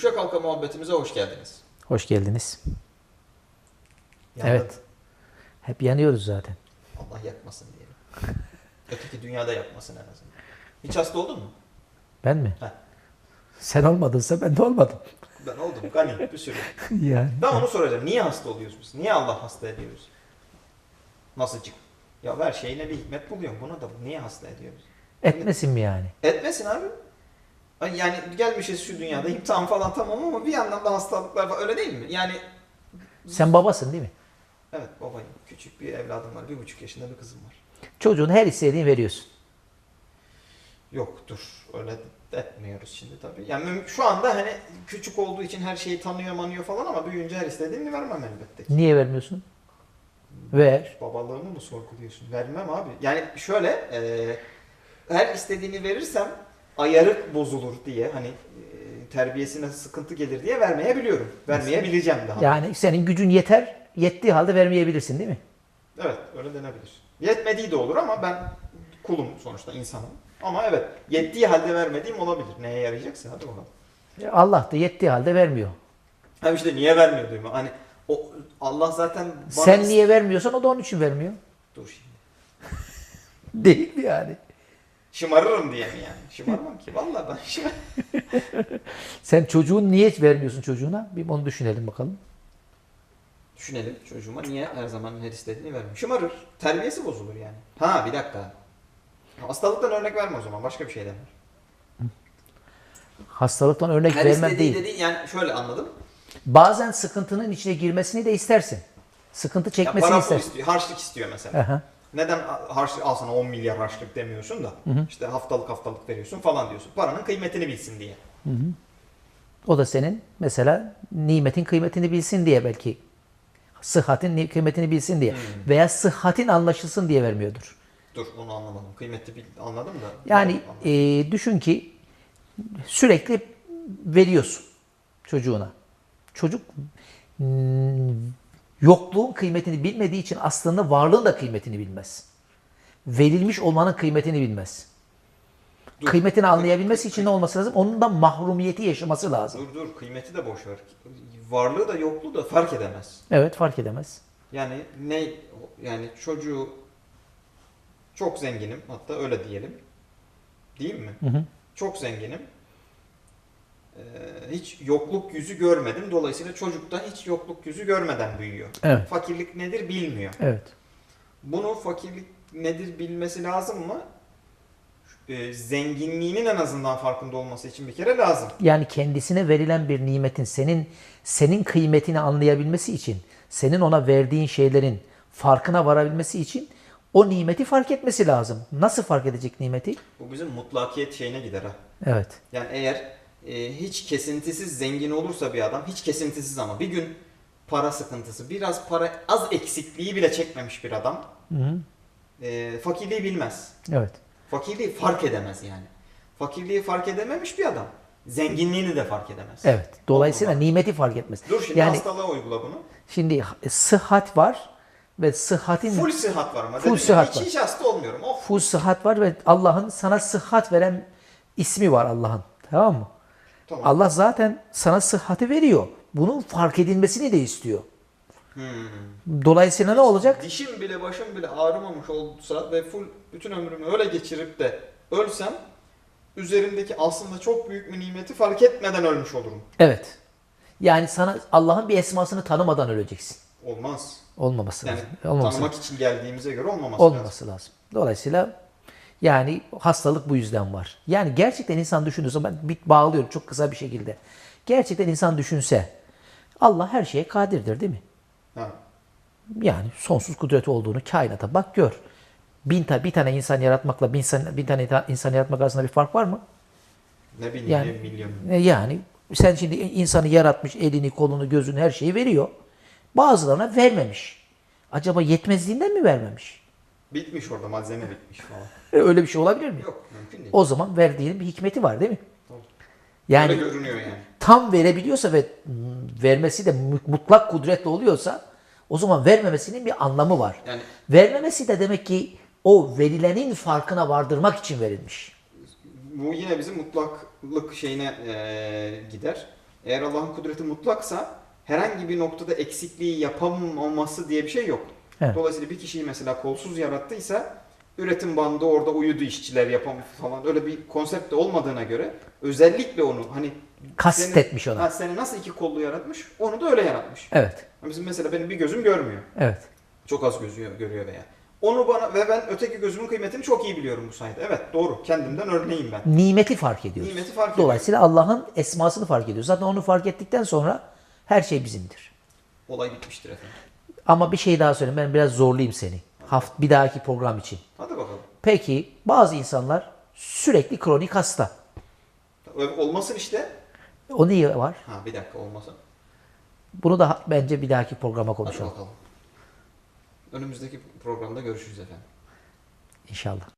Kalka muhabbetimize hoş geldiniz. Hoş geldiniz. Yandın. Evet. Hep yanıyoruz zaten. Allah yakmasın diyelim. Öteki dünyada yakmasın en azından. Hiç hasta oldun mu? Ben mi? Heh. Sen olmadınsa ben de olmadım. Ben oldum. Gani bir sürü. yani. Ben onu soracağım. Niye hasta oluyoruz biz? Niye Allah hasta ediyoruz? Nasılcık? Ya ver şeyine bir hikmet buluyorum. Buna da niye hasta ediyoruz? Etmesin mi yani? Etmesin abi. Yani gelmişiz şu dünyada imtihan falan tamam ama bir yandan da hastalıklar var. Öyle değil mi? Yani Sen babasın değil mi? evet babayım. Küçük bir evladım var. Bir buçuk yaşında bir kızım var. Çocuğun her istediğini veriyorsun. Yok dur öyle etmiyoruz şimdi tabii. Yani şu anda hani küçük olduğu için her şeyi tanıyor manıyor falan ama büyüyünce her istediğini vermem elbette ki. Niye vermiyorsun? Ver. Babalığımı mı sorguluyorsun? Vermem abi. Yani şöyle e, her istediğini verirsem ayarı bozulur diye hani e, terbiyesine sıkıntı gelir diye vermeyebiliyorum. Vermeyebileceğim daha. Yani senin gücün yeter. Yettiği halde vermeyebilirsin değil mi? Evet öyle denebilir. Yetmediği de olur ama ben kulum sonuçta insanım. Ama evet yettiği halde vermediğim olabilir. Neye yarayacaksa hadi bakalım. Allah da yettiği halde vermiyor. Ha işte niye vermiyor diyorum. Hani o Allah zaten bana Sen niye vermiyorsan o da onun için vermiyor. Dur şimdi. Değil mi yani? Şımarırım diye mi yani? Şımarmam ki. Vallahi ben şımar. Sen çocuğun niye vermiyorsun çocuğuna? Bir onu düşünelim bakalım. Düşünelim çocuğuma niye her zaman her istediğini vermiyor. Şımarır. Terbiyesi bozulur yani. Ha bir dakika. Hastalıktan örnek verme o zaman. Başka bir şeyden ver. Hastalıktan örnek Her vermem değil. dediğin yani şöyle anladım. Bazen sıkıntının içine girmesini de istersin. Sıkıntı Ya çekmesini pul istersin. istiyor. Harçlık istiyor mesela. Aha. Neden harçlık al sana 10 milyar harçlık demiyorsun da işte haftalık haftalık veriyorsun falan diyorsun. Paranın kıymetini bilsin diye. O da senin mesela nimetin kıymetini bilsin diye belki. Sıhhatin ni- kıymetini bilsin diye. Veya sıhhatin anlaşılsın diye vermiyordur. Dur onu anlamadım. Kıymeti bil, anladım da. Yani e, düşün ki sürekli veriyorsun çocuğuna. Çocuk yokluğun kıymetini bilmediği için aslında varlığın da kıymetini bilmez. Verilmiş olmanın kıymetini bilmez. Dur. Kıymetini anlayabilmesi için ne olması lazım? Onun da mahrumiyeti yaşaması lazım. Dur dur kıymeti de boş ver. Varlığı da yokluğu da fark edemez. Evet fark edemez. Yani ne yani çocuğu çok zenginim hatta öyle diyelim. Değil mi? Hı hı. Çok zenginim. Ee, hiç yokluk yüzü görmedim. Dolayısıyla çocuk da hiç yokluk yüzü görmeden büyüyor. Evet. Fakirlik nedir bilmiyor. Evet. Bunu fakirlik nedir bilmesi lazım mı? Ee, zenginliğinin en azından farkında olması için bir kere lazım. Yani kendisine verilen bir nimetin senin senin kıymetini anlayabilmesi için, senin ona verdiğin şeylerin farkına varabilmesi için o nimeti fark etmesi lazım. Nasıl fark edecek nimeti? Bu bizim mutlakiyet şeyine gider ha. Evet. Yani eğer e, hiç kesintisiz zengin olursa bir adam, hiç kesintisiz ama bir gün para sıkıntısı, biraz para az eksikliği bile çekmemiş bir adam Hı hı. e, fakirliği bilmez. Evet. Fakirliği fark edemez yani. Fakirliği fark edememiş bir adam zenginliğini de fark edemez. Evet. Dolayısıyla Oldu nimeti fark etmez. Dur şimdi yani hastalığa uygula bunu. şimdi sıhhat var ve sıhhatin Full sıhhat var ama. Full sıhhat hiç, var. hiç hasta olmuyorum. Oh. full sıhhat var ve Allah'ın sana sıhhat veren ismi var Allah'ın. Tamam mı? Tamam. Allah zaten sana sıhhati veriyor. Bunun fark edilmesini de istiyor. Hmm. Dolayısıyla ne olacak? Dişim bile başım bile ağrımamış olsa ve full bütün ömrümü öyle geçirip de ölsem üzerimdeki aslında çok büyük bir nimeti fark etmeden ölmüş olurum. Evet. Yani sana Allah'ın bir esmasını tanımadan öleceksin. Olmaz. Olmaması Yani lazım. Olmaması, tanımak için geldiğimize göre olmaması lazım. olmaması lazım. Dolayısıyla yani hastalık bu yüzden var. Yani gerçekten insan düşünürse ben bir bağlıyorum çok kısa bir şekilde. Gerçekten insan düşünse Allah her şeye kadirdir değil mi? Ha. Yani sonsuz kudreti olduğunu kainata bak gör. Bin ta, bir tane insan yaratmakla bin, san- bin tane ta- insan yaratmak arasında bir fark var mı? Ne bileyim Yani- ne milyon. E Yani sen şimdi insanı yaratmış, elini, kolunu, gözünü her şeyi veriyor. Bazılarına vermemiş. Acaba yetmezliğinden mi vermemiş? Bitmiş orada malzeme bitmiş falan. E, Öyle bir şey olabilir mi? Yok mümkün değil. O zaman verdiğinin bir hikmeti var değil mi? Tabii. Yani Öyle görünüyor yani. tam verebiliyorsa ve vermesi de mu- mutlak kudretli oluyorsa o zaman vermemesinin bir anlamı var. Yani Vermemesi de demek ki o verilenin farkına vardırmak için verilmiş. bu yine bizim mutlaklık şeyine eee, gider. Eğer Allah'ın kudreti mutlaksa herhangi bir noktada eksikliği yapamaması diye bir şey yok. Evet. Dolayısıyla bir kişiyi mesela kolsuz yarattıysa üretim bandı orada uyudu işçiler yapamıyor falan öyle bir konsept de olmadığına göre özellikle onu hani Kastetmiş seni, ona. ha, seni nasıl iki kollu yaratmış onu da öyle yaratmış. Evet. Bizim mesela benim bir gözüm görmüyor. Evet. Çok az gözüyor, görüyor veya. Onu bana ve ben öteki gözümün kıymetini çok iyi biliyorum bu sayede. Evet doğru. Kendimden örneğim ben. Nimeti fark ediyoruz. Nimeti fark ediyorum. Dolayısıyla Allah'ın esmasını fark ediyoruz. Zaten onu fark ettikten sonra her şey bizimdir. Olay bitmiştir efendim. Ama bir şey daha söyleyeyim. Ben biraz zorlayayım seni. Haft bir dahaki program için. Hadi bakalım. Peki bazı insanlar sürekli kronik hasta. Olmasın işte. O niye var? Ha bir dakika olmasın. Bunu da bence bir dahaki programa Hadi konuşalım. bakalım. Önümüzdeki programda görüşürüz efendim. İnşallah.